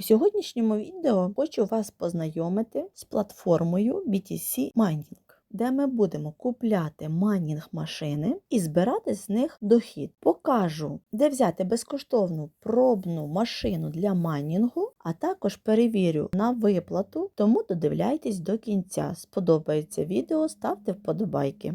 У сьогоднішньому відео хочу вас познайомити з платформою BTC Mining, де ми будемо купляти майнінг машини і збирати з них дохід. Покажу, де взяти безкоштовну пробну машину для майнінгу, а також перевірю на виплату, тому додивляйтесь до кінця. Сподобається відео, ставте вподобайки.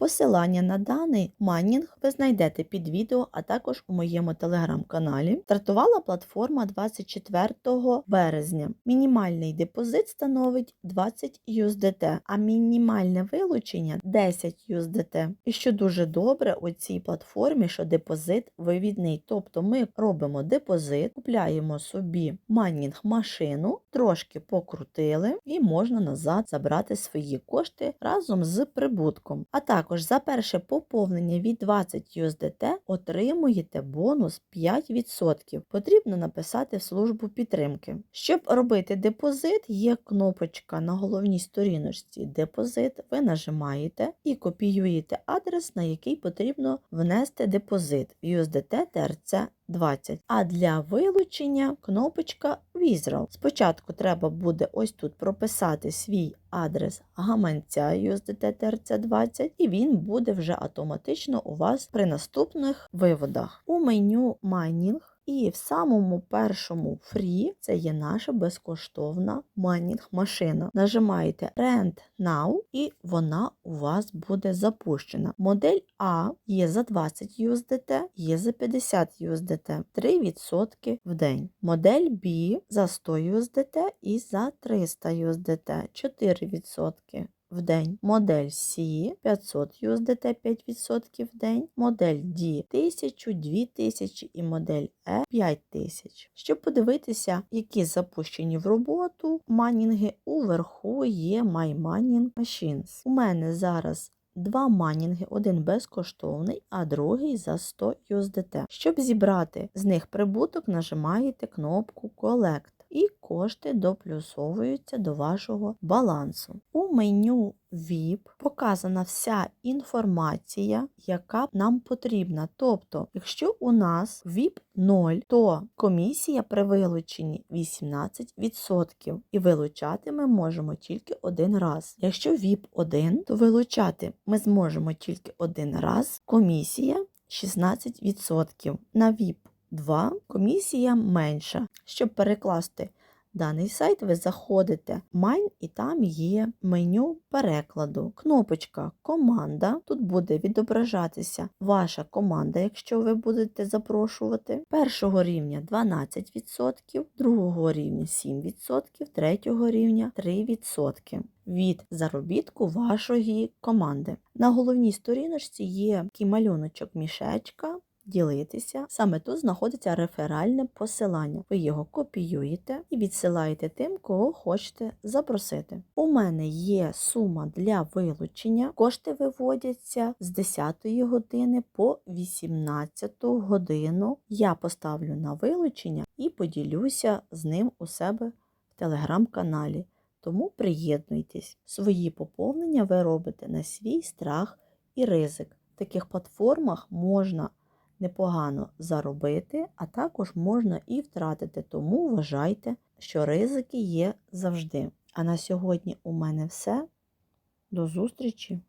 Посилання на даний майнінг ви знайдете під відео, а також у моєму телеграм-каналі. Стартувала платформа 24 березня. Мінімальний депозит становить 20 USDT, а мінімальне вилучення 10 USDT. І що дуже добре у цій платформі, що депозит вивідний. Тобто ми робимо депозит, купляємо собі майнінг машину, трошки покрутили, і можна назад забрати свої кошти разом з прибутком. А також також за перше поповнення від 20 USDT отримуєте бонус 5%. Потрібно написати в службу підтримки. Щоб робити депозит, є кнопочка на головній сторіночці Депозит. Ви нажимаєте і копіюєте адрес, на який потрібно внести депозит USDT TRC 20. А для вилучення кнопочка Withdraw. Спочатку треба буде ось тут прописати свій адрес гаманця USDT TRC20, і він буде вже автоматично у вас при наступних виводах. У меню Mining і в самому першому фрі це є наша безкоштовна майнінг машина. Нажимаєте Rent Now і вона у вас буде запущена. Модель А є за 20 USDT, є за 50 USDT, 3% в день. Модель B за 100 USDT і за 300 USDT, 4% в день. Модель C 500 USDT 5% в день, модель D 1000, 2000 і модель E 5000. Щоб подивитися, які запущені в роботу майнінги, уверху є My Mining Machines. У мене зараз Два манінги, один безкоштовний, а другий за 100 USDT. Щоб зібрати з них прибуток, нажимаєте кнопку Collect і кошти доплюсовуються до вашого балансу. У меню VIP показана вся інформація, яка нам потрібна. Тобто, якщо у нас VIP 0, то комісія при вилученні 18%, і вилучати ми можемо тільки один раз. Якщо VIP 1, то вилучати ми зможемо тільки один раз. Комісія 16%. На VIP 2 комісія менша. Щоб перекласти даний сайт, ви заходите в Mine і там є меню перекладу. Кнопочка Команда. Тут буде відображатися ваша команда, якщо ви будете запрошувати. Першого рівня 12%, другого рівня 7%, третього рівня 3%. Від заробітку вашої команди. На головній сторіночці є такий малюночок мішечка, ділитися. Саме тут знаходиться реферальне посилання. Ви його копіюєте і відсилаєте тим, кого хочете запросити. У мене є сума для вилучення. Кошти виводяться з 10 години по 18 годину. Я поставлю на вилучення і поділюся з ним у себе в телеграм-каналі. Тому приєднуйтесь. Свої поповнення ви робите на свій страх і ризик. В таких платформах можна непогано заробити, а також можна і втратити. Тому вважайте, що ризики є завжди. А на сьогодні у мене все. До зустрічі!